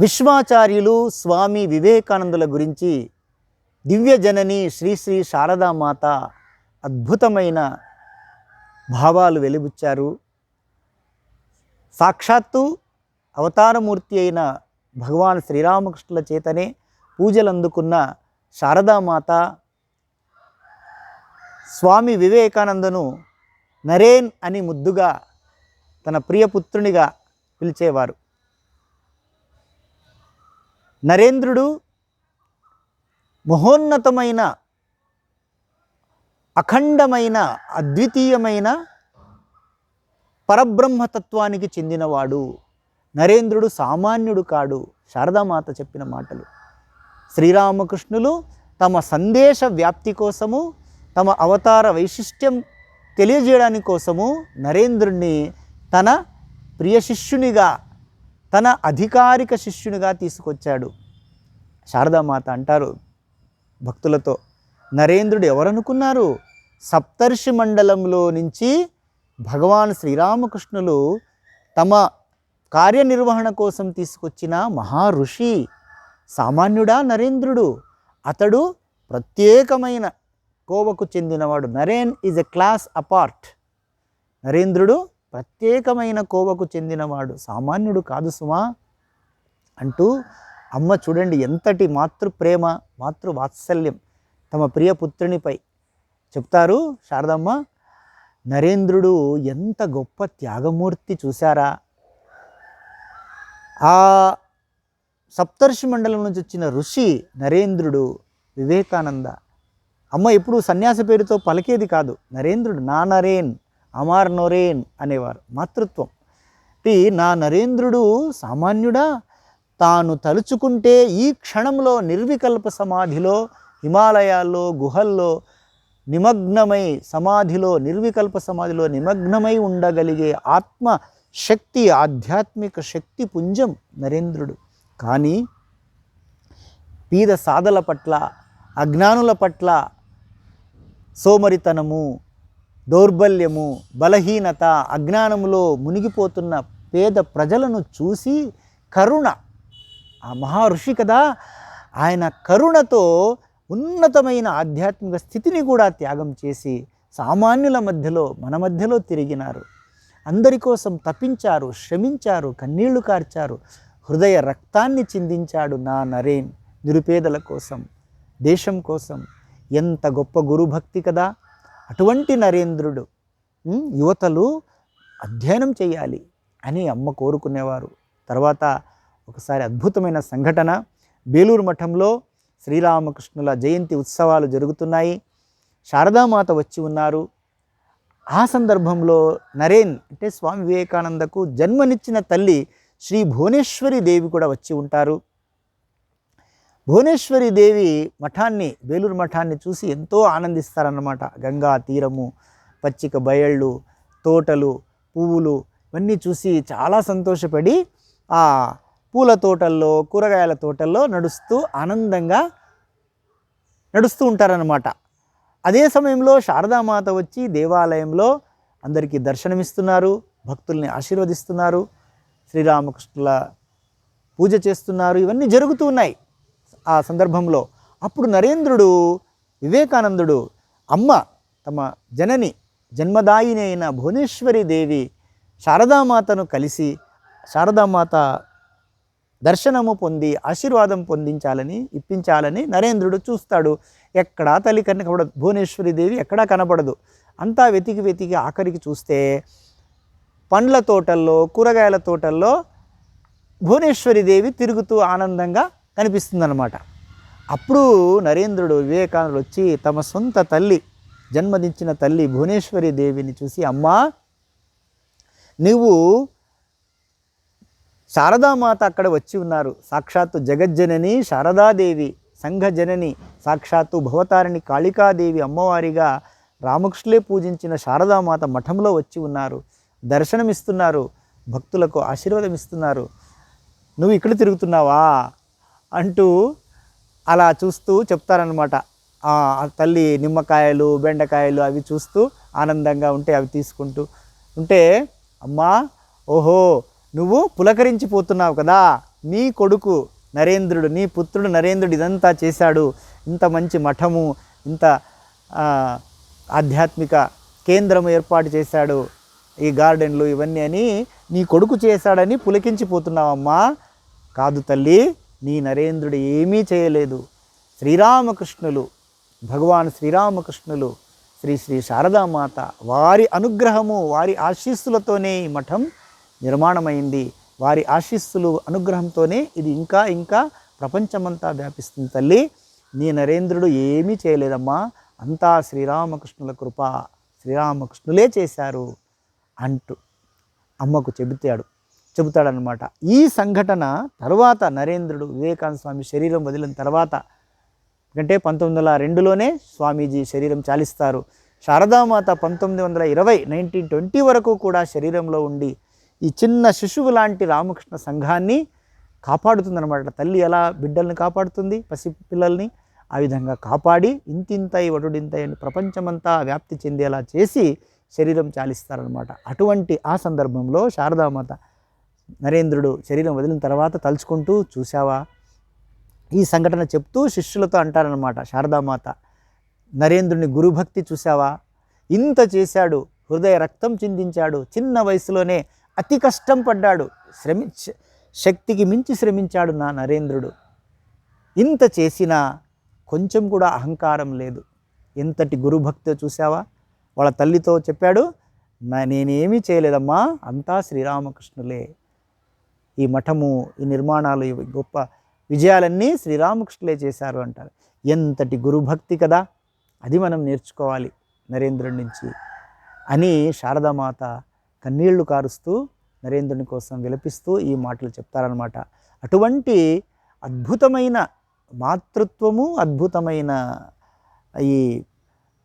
విశ్వాచార్యులు స్వామి వివేకానందుల గురించి దివ్యజనని శ్రీ శ్రీ శారదామాత అద్భుతమైన భావాలు వెలిబుచ్చారు. సాక్షాత్తు అవతారమూర్తి అయిన భగవాన్ శ్రీరామకృష్ణుల చేతనే పూజలు అందుకున్న శారదామాత స్వామి వివేకానందను నరేన్ అని ముద్దుగా తన ప్రియపుత్రునిగా పిలిచేవారు. నరేంద్రుడు మహోన్నతమైన అఖండమైన అద్వితీయమైన పరబ్రహ్మతత్వానికి చెందినవాడు. నరేంద్రుడు సామాన్యుడు కాడు. శారదామాత చెప్పిన మాటలు. శ్రీరామకృష్ణులు తమ సందేశ వ్యాప్తి కోసము తమ అవతార వైశిష్ట్యం తెలియజేయడానికి కోసము నరేంద్రుణ్ణి తన ప్రియ శిష్యునిగా తన అధికారిక శిష్యునిగా తీసుకొచ్చాడు. శారదామాత అంటారు భక్తులతో నరేంద్రుడు ఎవరనుకున్నారు? సప్తర్షి మండలంలో నుంచి భగవాన్ శ్రీరామకృష్ణులు తమ కార్యనిర్వహణ కోసం తీసుకొచ్చిన మహా ఋషి సామాన్యుడా నరేంద్రుడు. అతడు ప్రత్యేకమైన కోవకు చెందినవాడు. Naren is a class apart. నరేంద్రుడు ప్రత్యేకమైన కోవకు చెందినవాడు. సామాన్యుడు కాదు సుమా. అంటూ అమ్మ చూడండి ఎంతటి మాతృప్రేమ మాతృవాత్సల్యం తమ ప్రియ పుత్రునిపై చెప్తారు. శారదమ్మ నరేంద్రుడు ఎంత గొప్ప త్యాగమూర్తి చూశారా? ఆ సప్తర్షి మండలం నుంచి వచ్చిన ఋషి నరేంద్రుడు వివేకానంద. అమ్మ ఎప్పుడు సన్యాస పేరుతో పలికేది కాదు. నరేంద్రుడు నా నరేన్ అమార్ నొరేన్ అనేవారు. మాతృత్వం. అంటే నా నరేంద్రుడు సామాన్యుడా? తాను తలుచుకుంటే ఈ క్షణంలో నిర్వికల్ప సమాధిలో హిమాలయాల్లో గుహల్లో నిమగ్నమై సమాధిలో నిర్వికల్ప సమాధిలో నిమగ్నమై ఉండగలిగే ఆత్మ శక్తి ఆధ్యాత్మిక శక్తి పుంజం నరేంద్రుడు. కానీ పీద సాధల పట్ల అజ్ఞానుల పట్ల సోమరితనము దౌర్బల్యము బలహీనత అజ్ఞానములో మునిగిపోతున్న పేద ప్రజలను చూసి కరుణ. ఆ మహర్షి కదా ఆయన కరుణతో ఉన్నతమైన ఆధ్యాత్మిక స్థితిని కూడా త్యాగం చేసి సామాన్యుల మధ్యలో మన మధ్యలో తిరిగినారు. అందరి కోసం తప్పించారు శ్రమించారు కన్నీళ్ళు కార్చారు. హృదయ రక్తాన్ని చిందించాడు నా నరేన్ నిరుపేదల కోసం దేశం కోసం. ఎంత గొప్ప గురుభక్తి కదా! అటువంటి నరేంద్రుడు యువతలు అధ్యయనం చేయాలి అని అమ్మ కోరుకునేవారు. తర్వాత ఒకసారి అద్భుతమైన సంఘటన. బేలూరు మఠంలో శ్రీరామకృష్ణుల జయంతి ఉత్సవాలు జరుగుతున్నాయి. శారదామాత వచ్చి ఉన్నారు. ఆ సందర్భంలో నరేన్ అంటే స్వామి వివేకానందకు జన్మనిచ్చిన తల్లి శ్రీ భువనేశ్వరి దేవి కూడా వచ్చి ఉంటారు. భువనేశ్వరి దేవి మఠాన్ని వేలూరు మఠాన్ని చూసి ఎంతో ఆనందిస్తారన్నమాట. గంగా తీరము పచ్చిక బయళ్ళు తోటలు పువ్వులు ఇవన్నీ చూసి చాలా సంతోషపడి ఆ పూల తోటల్లో కూరగాయల తోటల్లో నడుస్తూ ఆనందంగా నడుస్తూ ఉంటారన్నమాట. అదే సమయంలో శారదామాత వచ్చి దేవాలయంలో అందరికీ దర్శనమిస్తున్నారు భక్తుల్ని ఆశీర్వదిస్తున్నారు శ్రీరామకృష్ణుల పూజ చేస్తున్నారు ఇవన్నీ జరుగుతూ ఉన్నాయి. ఆ సందర్భంలో అప్పుడు నరేంద్రుడు వివేకానందుడు అమ్మ తమ జనని జన్మదాయిని అయిన భువనేశ్వరి దేవి శారదామాతను కలిసి శారదామాత దర్శనము పొంది ఆశీర్వాదం పొందించాలని ఇప్పించాలని నరేంద్రుడు చూస్తాడు. ఎక్కడా తల్లి కనబడదు భువనేశ్వరి దేవి ఎక్కడా కనబడదు అంతా వెతికి వెతికి ఆఖరికి చూస్తే పండ్ల తోటల్లో కూరగాయల తోటల్లో భువనేశ్వరి దేవి తిరుగుతూ ఆనందంగా కనిపిస్తుందన్నమాట. అప్పుడు నరేంద్రుడు వివేకానందుడు వచ్చి తమ సొంత తల్లి జన్మదించిన తల్లి భువనేశ్వరి దేవిని చూసి అమ్మా నువ్వు శారదామాత అక్కడ వచ్చి ఉన్నారు. సాక్షాత్తు జగజ్జనని శారదాదేవి సంఘజనని సాక్షాత్తు భవతారిణి కాళికాదేవి అమ్మవారిగా రామకృష్ణులే పూజించిన శారదామాత మఠంలో వచ్చి ఉన్నారు. దర్శనమిస్తున్నారు. భక్తులకు ఆశీర్వాదం ఇస్తున్నారు నువ్వు ఇక్కడ తిరుగుతున్నావా? అంటూ అలా చూస్తూ చెప్తారనమాట తల్లి నిమ్మకాయలు బెండకాయలు అవి చూస్తూ ఆనందంగా ఉంటే అవి తీసుకుంటూ ఉంటే అమ్మా ఓహో నువ్వు పులకరించిపోతున్నావు కదా! నీ కొడుకు నరేంద్రుడు నీ పుత్రుడు నరేంద్రుడు ఇదంతా చేశాడు. ఇంత మంచి మఠము ఇంత ఆధ్యాత్మిక కేంద్రం ఏర్పాటు చేశాడు. ఈ గార్డెన్లు ఇవన్నీ అని నీ కొడుకు చేశాడని పులకించిపోతున్నావమ్మా. కాదు తల్లి నీ నరేంద్రుడు ఏమీ చేయలేదు. శ్రీరామకృష్ణులు భగవాన్ శ్రీరామకృష్ణులు శ్రీ శ్రీ శారదామాత వారి అనుగ్రహము వారి ఆశీస్సులతోనే ఈ మఠం నిర్మాణమైంది. వారి ఆశీస్సులు అనుగ్రహంతోనే ఇది ఇంకా ఇంకా ప్రపంచమంతా వ్యాపిస్తుంది తల్లి. నీ నరేంద్రుడు ఏమీ చేయలేదమ్మా. అంతా శ్రీరామకృష్ణుల కృప. శ్రీరామకృష్ణులే చేశారు అంటూ అమ్మకు చెబుతాడు చెబుతాడనమాట ఈ సంఘటన తర్వాత నరేంద్రుడు వివేకానంద స్వామి శరీరం వదిలిన తర్వాత ఎందుకంటే పంతొమ్మిది వందల రెండులోనే స్వామీజీ శరీరం చాలిస్తారు. శారదామాత పంతొమ్మిది వందల ఇరవై నైన్టీన్ ట్వంటీ వరకు కూడా శరీరంలో ఉండి ఈ చిన్న శిశువు లాంటి రామకృష్ణ సంఘాన్ని కాపాడుతుందన్నమాట. తల్లి ఎలా బిడ్డల్ని కాపాడుతుంది పసి పిల్లల్ని ఆ విధంగా కాపాడి ఇంతింతై వటుడింతై అని ప్రపంచమంతా వ్యాప్తి చెందేలా చేసి శరీరం చాలిస్తారనమాట అటువంటి ఆ సందర్భంలో శారదామాత నరేంద్రుడు శరీరం వదిలిన తర్వాత తలుచుకుంటూ చూసావా ఈ సంఘటన చెప్తూ శిష్యులతో అంటారనమాట శారదామాత. నరేంద్రుని గురుభక్తి చూసావా ఇంత చేశాడు హృదయ రక్తం చిందించాడు చిన్న వయసులోనే అతి కష్టం పడ్డాడు శ్రమి శక్తికి మించి శ్రమించాడు నా నరేంద్రుడు. ఇంత చేసినా కొంచెం కూడా అహంకారం లేదు. ఎంతటి గురుభక్తి చూసావా వాళ్ళ తల్లితో చెప్పాడు నేనేమీ చేయలేదమ్మా అంతా శ్రీరామకృష్ణులే. ఈ మఠము ఈ నిర్మాణాలు ఇవి గొప్ప విజయాలన్నీ శ్రీరామకృష్ణులే చేశారు అంటారు. ఎంతటి గురుభక్తి కదా! అది మనం నేర్చుకోవాలి నరేంద్రుడి నుంచి అని శారదామాత కన్నీళ్ళు కారుస్తూ నరేంద్రుని కోసం విలపిస్తూ ఈ మాటలు చెప్తారనమాట అటువంటి అద్భుతమైన మాతృత్వము అద్భుతమైన ఈ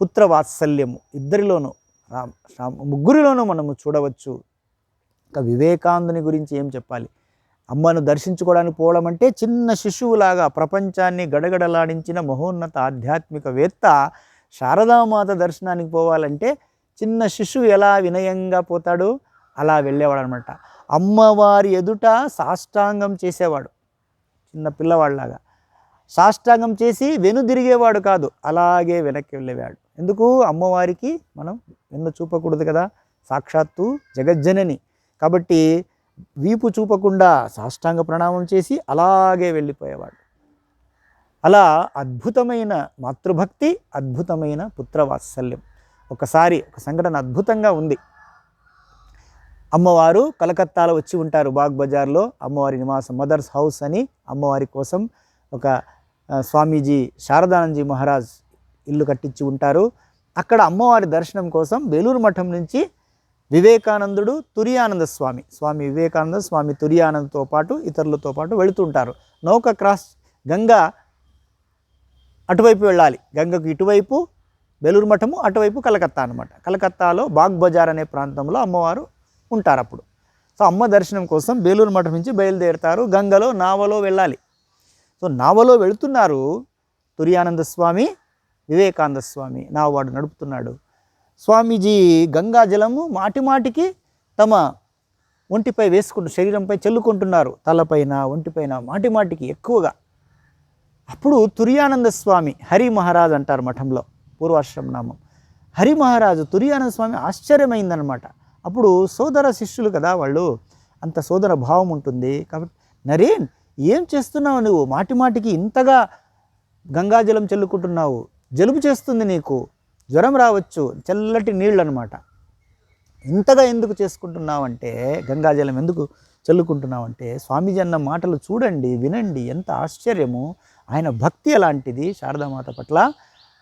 పుత్ర వాత్సల్యము ఇద్దరిలోనూ రామ్ రామ్ ముగ్గురిలోనూ మనము చూడవచ్చు. ఇంకా వివేకాందుని గురించి ఏం చెప్పాలి? అమ్మను దర్శించుకోవడానికి పోవడం అంటే చిన్న శిశువులాగా ప్రపంచాన్ని గడగడలాడించిన మహోన్నత ఆధ్యాత్మికవేత్త శారదామాత దర్శనానికి పోవాలంటే చిన్న శిశువు ఎలా వినయంగా పోతాడో అలా వెళ్ళేవాడు అనమాట అమ్మవారి ఎదుట సాష్టాంగం చేసేవాడు చిన్న పిల్లవాళ్ళలాగా సాష్టాంగం చేసి వెనుదిరిగేవాడు కాదు అలాగే వెనక్కి వెళ్ళేవాడు. ఎందుకు? అమ్మవారికి మనం వెన్ను చూపకూడదు కదా. సాక్షాత్తు జగజ్జనని. కాబట్టి వీపు చూపకుండా సాష్టాంగ ప్రణామం చేసి అలాగే వెళ్ళిపోయేవాడు. అలా అద్భుతమైన మాతృభక్తి అద్భుతమైన పుత్రవాత్సల్యం ఒకసారి ఒక సంఘటన అద్భుతంగా ఉంది. అమ్మవారు కలకత్తాలో వచ్చి ఉంటారు బాగ్ బజార్లో. అమ్మవారి నివాసం మదర్స్ హౌస్ అని అమ్మవారి కోసం ఒక స్వామీజీ శారదానందజీ మహారాజ్ ఇల్లు కట్టించి ఉంటారు. అక్కడ అమ్మవారి దర్శనం కోసం బేలూరు మఠం నుంచి వివేకానందుడు తురియానంద స్వామి స్వామి వివేకానంద స్వామి తురియానందతో పాటు ఇతరులతో పాటు వెళుతుంటారు. నౌక క్రాస్ గంగా అటువైపు వెళ్ళాలి. గంగకు ఇటువైపు బెలూరు మఠము అటువైపు కలకత్తా అనమాట కలకత్తాలో బాగ్ బజార్ అనే ప్రాంతంలో అమ్మవారు ఉంటారు అప్పుడు. సో అమ్మ దర్శనం కోసం బేలూరు మఠం నుంచి బయలుదేరుతారు. గంగలో నావలో వెళ్ళాలి. సో నావలో వెళుతున్నారు తురియానంద స్వామి వివేకానంద స్వామి నావవాడు నడుపుతున్నాడు. స్వామీజీ గంగా జలము తమ ఒంటిపై వేసుకుంటూ శరీరంపై చల్లుకుంటున్నారు. తలపైన ఒంటిపైన మాటిమాటికి ఎక్కువగా. అప్పుడు తురియానంద స్వామి హరి మహారాజ్ అంటారు మఠంలో పూర్వాశ్రమ నామం. హరి మహారాజు తురియానంద స్వామి ఆశ్చర్యమైందనమాట. అప్పుడు సోదర శిష్యులు కదా వాళ్ళు అంత సోదర భావం ఉంటుంది కాబట్టి నరేన్ ఏం చేస్తున్నావు నువ్వు? మాటిమాటికి ఇంతగా గంగాజలం చల్లుకుంటున్నావు. జలుబు చేస్తుంది నీకు. జ్వరం రావచ్చు చల్లటి నీళ్ళు అనమాట ఇంతగా ఎందుకు చేసుకుంటున్నావంటే గంగాజలం ఎందుకు చల్లుకుంటున్నామంటే స్వామీజీ అన్న మాటలు చూడండి వినండి ఎంత ఆశ్చర్యము. ఆయన భక్తి అలాంటిది శారదామాత పట్ల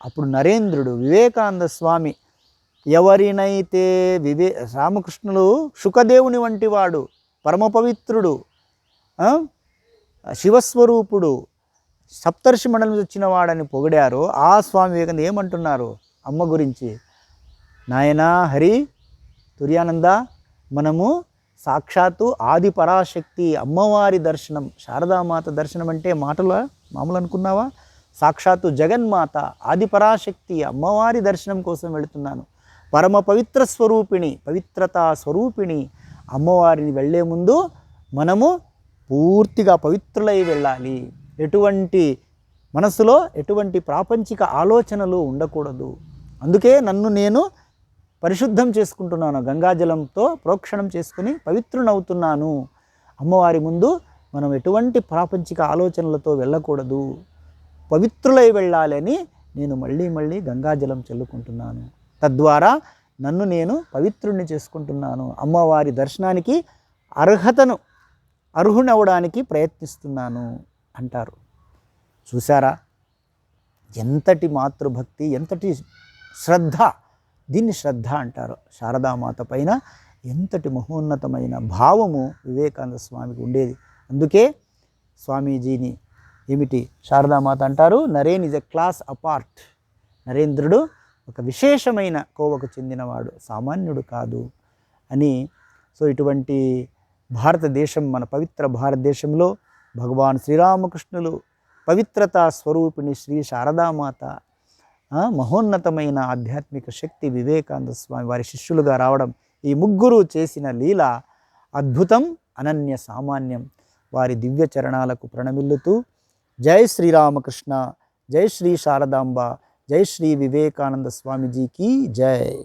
అప్పుడు నరేంద్రుడు వివేకానంద స్వామి ఎవరినైతే వివే రామకృష్ణులు శుకదేవుని వంటి వాడు పరమ పవిత్రుడు శివస్వరూపుడు సప్తర్షి మండలం వచ్చిన వాడని పొగిడారు ఆ స్వామి వివేకానంద ఏమంటున్నారు? అమ్మ గురించి. నాయనా హరి తుర్యానంద మనము సాక్షాత్తు ఆది పరాశక్తి అమ్మవారి దర్శనం శారదామాత దర్శనం అంటే మాటల మామూలు అనుకున్నావా? సాక్షాత్తు జగన్మాత ఆది పరాశక్తి అమ్మవారి దర్శనం కోసం వెళుతున్నాను. పరమ పవిత్ర స్వరూపిణి పవిత్రతా స్వరూపిణి అమ్మవారిని వెళ్ళే ముందు మనము పూర్తిగా పవిత్రులై వెళ్ళాలి. ఎటువంటి మనసులో ఎటువంటి ప్రాపంచిక ఆలోచనలు ఉండకూడదు. అందుకే నన్ను నేను పరిశుద్ధం చేసుకుంటున్నాను గంగాజలంతో ప్రోక్షణం చేసుకుని పవిత్రునవుతున్నాను. అమ్మవారి ముందు మనం ఎటువంటి ప్రాపంచిక ఆలోచనలతో వెళ్ళకూడదు. పవిత్రులై వెళ్ళాలని నేను మళ్ళీ మళ్ళీ గంగాజలం చల్లుకుంటున్నాను. తద్వారా నన్ను నేను పవిత్రుణ్ణి చేసుకుంటున్నాను. అమ్మవారి దర్శనానికి అర్హతను అర్హునవడానికి ప్రయత్నిస్తున్నాను అంటారు. చూసారా ఎంతటి మాతృభక్తి ఎంతటి శ్రద్ధ. దీన్ని శ్రద్ధ అంటారు. శారదామాత పైన ఎంతటి మహోన్నతమైన భావము వివేకానంద స్వామికి ఉండేది. అందుకే స్వామీజీని ఏమిటి శారదామాత అంటారు? Naren is a class apart. నరేంద్రుడు ఒక విశేషమైన కోవకు చెందినవాడు. సామాన్యుడు కాదు అని. సో ఇటువంటి భారతదేశం మన పవిత్ర భారతదేశంలో భగవాన్ శ్రీరామకృష్ణులు పవిత్రతా స్వరూపిణి శ్రీ శారదామాత మహోన్నతమైన ఆధ్యాత్మిక శక్తి వివేకానంద స్వామి వారి శిష్యులుగా రావడం ఈ ముగ్గురు చేసిన లీల అద్భుతం అనన్య సామాన్యం. వారి దివ్య చరణాలకు ప్రణమిల్లుతూ జై శ్రీరామకృష్ణ జై శ్రీ శారదాంబ జై శ్రీ వివేకానంద స్వామిజీకి జై.